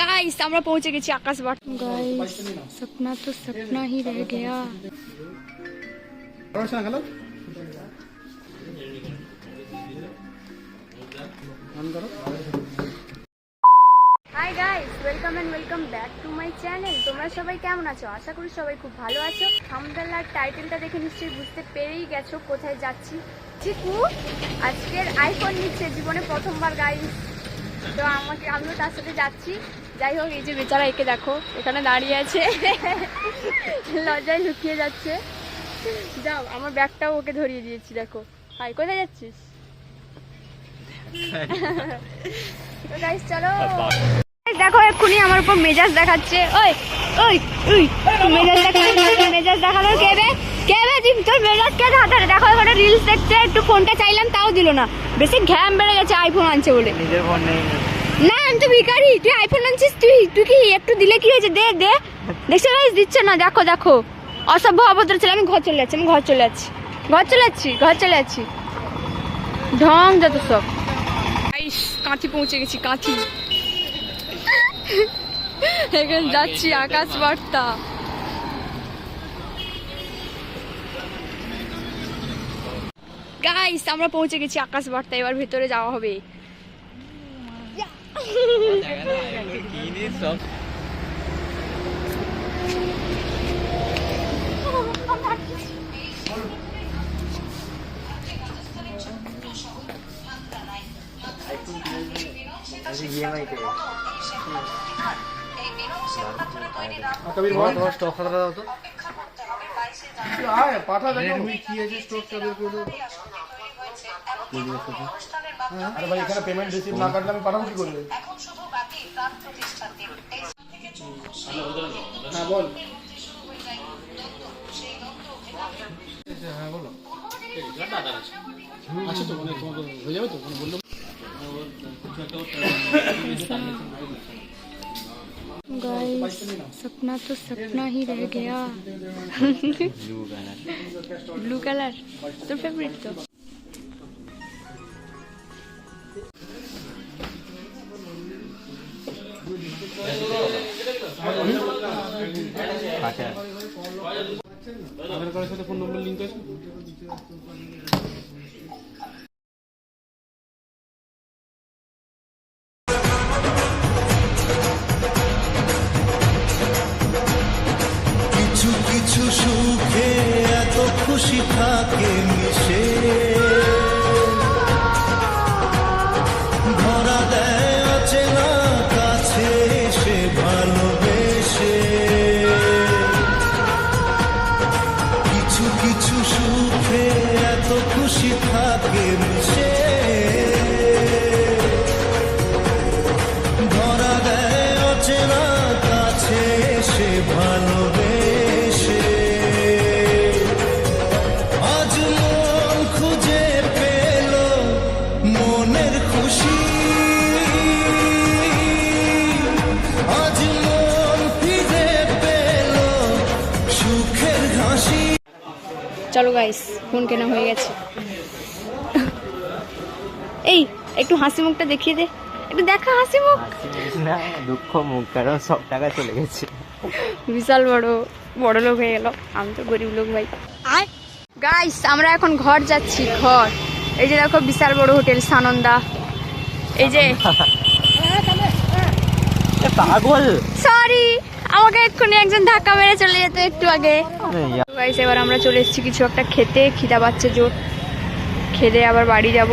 Guys আমরা পৌঁছে গেছি আকাশ বাট गाइस सपना तो सपना ही रह गया পড়াশোনা গেল অন করো hi guys welcome and welcome back to my channel তোমরা সবাই কেমন আছো আশা করি সবাই খুব ভালো আছো থামবেলার টাইটেলটা দেখে নিশ্চয়ই বুঝতে পেরেই গেছো কোথায় যাচ্ছি চিকু আজকের আইফোন নিচ্ছে জীবনে প্রথমবার গাইস তো আমাকে আমিও তার সাথে যাচ্ছি যাই হোক, এই যে বেচারা একে দেখো, এখানে দাঁড়িয়ে আছে। লজ্জায় লুকিয়ে যাচ্ছে। যাও, আমার ব্যাগটাও ওকে ধরিয়ে দিয়েছি, দেখো। হাই, কোথায় যাচ্ছিস? চলো। দেখো, এক্ষুনি আমার উপর মেজাজ দেখাচ্ছে। ওই ওই ওই মেজাজ দেখানোর মেজাজ দেখানোর কে বে? কে বে? তুই তোর মেজাজ কে দেখাতে দেখো, এখানে রিলস দেখছে, একটু ফোনটা চাইলাম, তাও দিল না। বেশি ঘ্যাম বেড়ে গেছে আইফোন আনছে বলে। নিজের ফোন নেই। না আমি তো ভিখারি তুই আইফোন আনছিস তুই তুই কি একটু দিলে কি হয়েছে? দে দে। দেখছ গাইস দিচ্ছে না? দেখো দেখো। অসভ্য অভদ্র ছেলে আমি ঘর চলে যাচ্ছি আমি ঘর চলে যাচ্ছি। ঘর চলে যাচ্ছি ঘর চলে যাচ্ছি। ঢং যত সব। গাইস কাঁচি পৌঁছে গেছি কাঁচি এখানে যাচ্ছি আকাশ বার্তা। গাইস আমরা পৌঁছে গেছি আকাশ বার্তা এবার ভেতরে যাওয়া হবে সব ইএমআই তে কবির বল তোমার স্টক খাতা দাও তো আয় পাঠা দেখো কি আছে স্টকটা বের করে। আরে ভাই এখানে পেমেন্ট রিসিভ না করলে আমি পাঠাবো কি করবে হ্যাঁ বল হ্যাঁ বলো আচ্ছা তো মানে তোমার হয়ে যাবে তো মানে বললো गाइस सपना तो सपना ही रह गया ব্লু কালার ব্লু কালার তোর আধার কার্ডের সাথে ফোন নম্বর লিঙ্ক আছে? খুশি। আজ মন ফিরে পেল সুখের হাসি চলো গাইস ফোন কেনা হয়ে গেছে। এই একটু হাসি মুখটা দেখিয়ে দে। একটু দেখা হাসি মুখ। না দুঃখ মুখ কারণ সব টাকা চলে গেছে। বিশাল বড় বড় লোক হয়ে গেল। আমি তো গরিব লোক ভাই। আয়। গাইস আমরা এখন ঘর যাচ্ছি ঘর। এই যে দেখো বিশাল বড় হোটেল সানন্দা। এই যে পাগল। সরি আমাকে এক্ষুনি একজন ধাক্কা মেরে চলে যেত একটু আগে। এবার আমরা চলে এসেছি কিছু একটা খেতে খিদা পাচ্ছে জোর। খেতে আবার বাড়ি যাব।